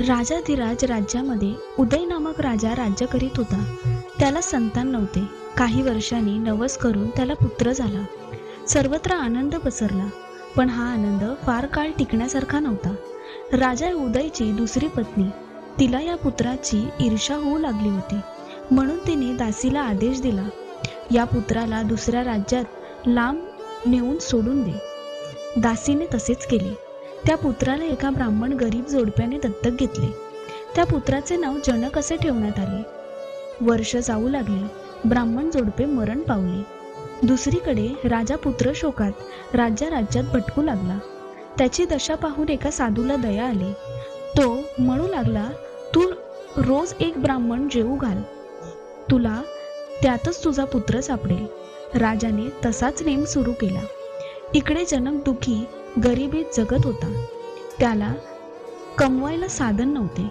राजाधिराज राज्यामध्ये उदय नामक राजा राज्य करीत होता. त्याला संतान नव्हते. काही वर्षांनी नवस करून त्याला पुत्र झाला. सर्वत्र आनंद पसरला पण हा आनंद फार काळ टिकण्यासारखा नव्हता. राजा उदयची दुसरी पत्नी तिला या पुत्राची ईर्षा होऊ लागली होती. म्हणून तिने दासीला आदेश दिला या पुत्राला दुसऱ्या राज्यात लांब नेऊन सोडून दे. दासीने तसेच केले. त्या पुत्राला एका ब्राह्मण गरीब जोडप्याने दत्तक घेतले. त्या पुत्राचे नाव जनक असे ठेवण्यात आले. वर्ष जाऊ लागले ब्राह्मण जोडपे मरण पावले. दुसरीकडे राजा पुत्र शोकात राज्या राज्यात भटकू लागला. त्याची दशा पाहून एका साधूला दया आली. तो म्हणू लागला तू रोज एक ब्राह्मण जेवू घाल. तुला त्यातच तुझा पुत्र सापडेल. राजाने तसाच नेम सुरू केला. इकडे जनक दुखी गरिबीत जगत होता. त्याला कमवायला साधन नव्हते.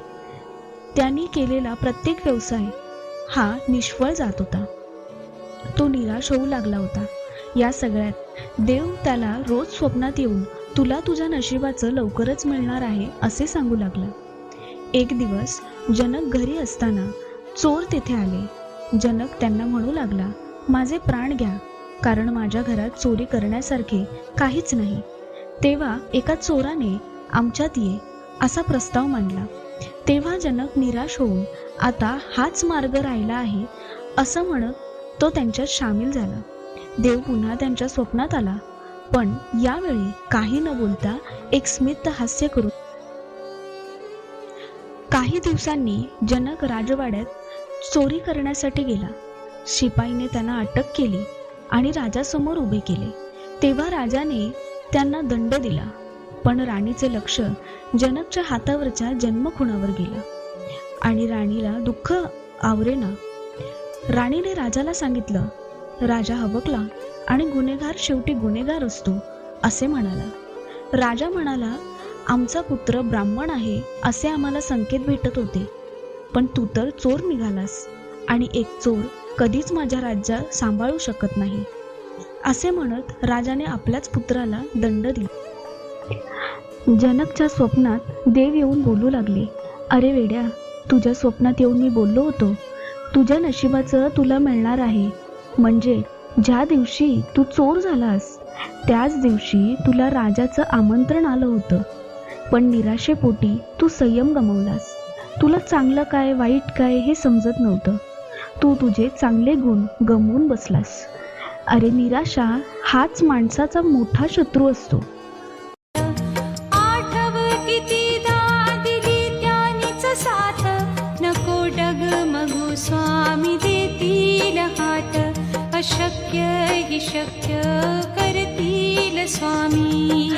त्यांनी केलेला प्रत्येक व्यवसाय हा निष्फळ जात होता. तो निराश होऊ लागला होता. या सगळ्यात देव त्याला रोज स्वप्नात येऊन तुला तुझ्या नशिबाचं लवकरच मिळणार आहे असे सांगू लागला. एक दिवस जनक घरी असताना चोर तेथे आले. जनक त्यांना म्हणू लागला माझे प्राण घ्या कारण माझ्या घरात चोरी करण्यासारखे काहीच नाही. तेव्हा एका चोराने आमच्यात ये असा प्रस्ताव मांडला. तेव्हा जनक निराश होऊन आता हाच मार्ग राहिला आहे असं म्हणत तो त्यांच्यात सामील झाला. देव पुन्हा त्यांच्या स्वप्नात आला पण यावेळी काही न बोलता एक स्मित हास्य करून काही दिवसांनी जनक राजवाड्यात चोरी करण्यासाठी गेला. शिपाईने त्यांना अटक केली आणि राजासमोर उभे केले. तेव्हा राजाने त्यांना दंड दिला. पण राणीचे लक्ष जनकच्या हातावरच्या जन्मखुणावर गेलं. आणि राणीला दुःख आवरेना. राणीने राजाला सांगितलं राजा हबकला आणि गुन्हेगार शेवटी गुन्हेगार असतो असे म्हणाला. राजा म्हणाला आमचा पुत्र ब्राह्मण आहे असे आम्हाला संकेत भेटत होते. पण तू तर चोर निघालास आणि एक चोर कधीच माझ्या राज्यात सांभाळू शकत नाही. असे म्हणत राजाने आपल्याच पुत्राला दंड दिला. जनकच्या स्वप्नात देव येऊन बोलू लागले अरे वेड्या तुझ्या स्वप्नात येऊन मी बोललो होतो. तुझ्या नशिबाचं तुला मिळणार आहे. म्हणजे ज्या दिवशी तू चोर झालास त्याच दिवशी तुला राजाचं आमंत्रण आलं होतं. पण निराशेपोटी तू संयम गमावलास. तुला चांगलं काय वाईट काय हे समजत नव्हतं. तू तुझे चांगले गुण गमवून बसलास. अरे निराशा हाच माणसाचा मोठा शत्रू असतो. आठव कितीदा दिली त्यानीच साथ. नको डगमगू स्वामी देतील हात. अशक्य ही शक्य करतील स्वामी.